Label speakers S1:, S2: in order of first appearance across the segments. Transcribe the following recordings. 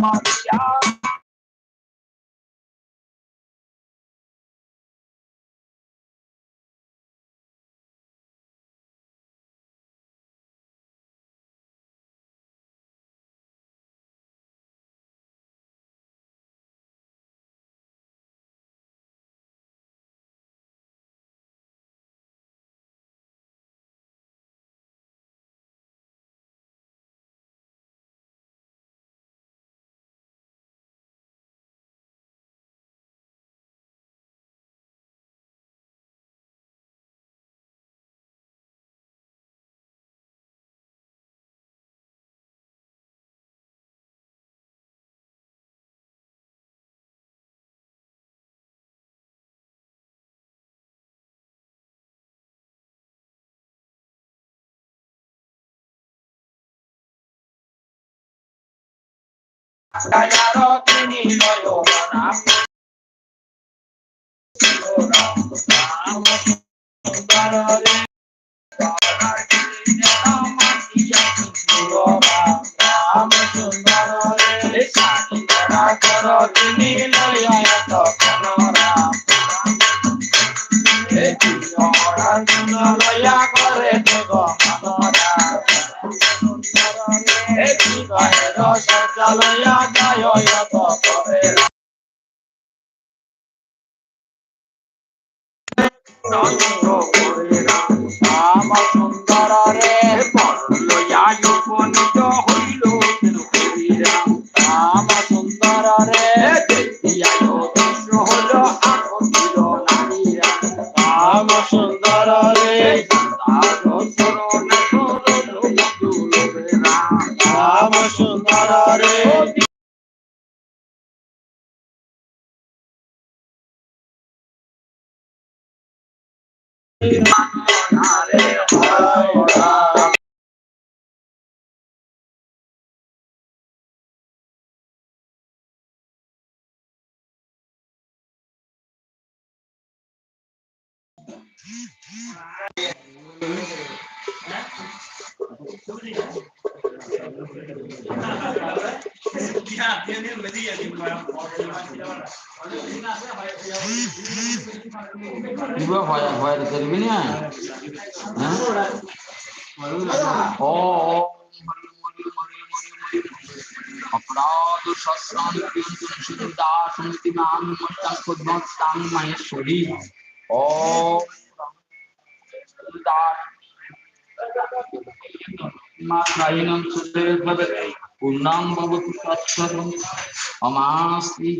S1: Maria, Callaro তিনি নয়না রাম রস চলয়া জয় যত করে রাম সুন্দর রে রাম সুন্দর রে
S2: করবি না হ্যাঁ? ও অপরাধ সস্রান্তি সুচিন্তা সমিতি নাম মাহেশ্বরী ও
S1: মাত্রাহীনং অমাস্তি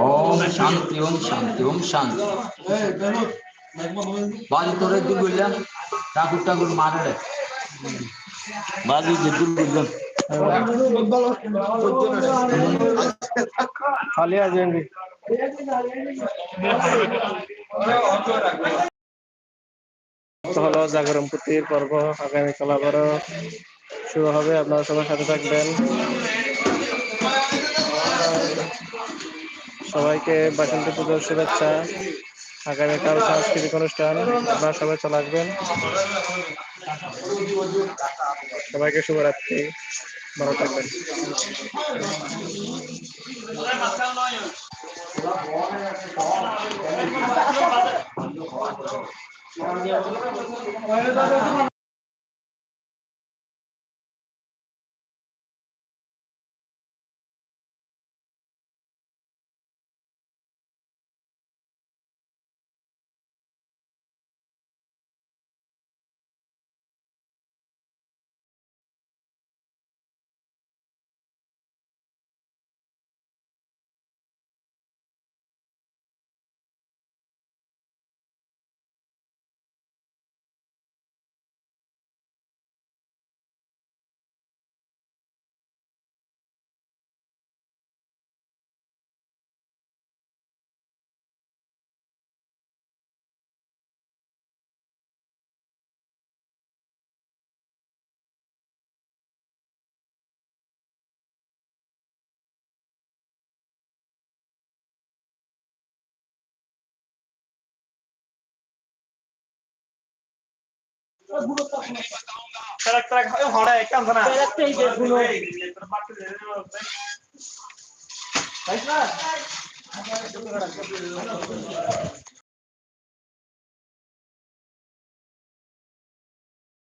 S1: ওম শান্তি ওম শান্তি ওম শান্তি বাজি তোরে বললাম ঠাকুর ঠাকুর মারে বাজি দূর বললাম
S3: খালি আজেন্ডি হলো জাগরণ পুতির পর্ব আগামীকাল আবারও শুরু হবে আপনারা সবার সাথে থাকবেন সবাইকে বাসন্তী পুজোর শুভেচ্ছা। আগামীকাল সাংস্কৃতিক অনুষ্ঠান, আপনারা সবাই চলে আসবেন। সবাইকে শুভরাত্রি। Bora. ভালো থাকবেন
S2: ট্রাক ট্রাক হড়ে কাম না?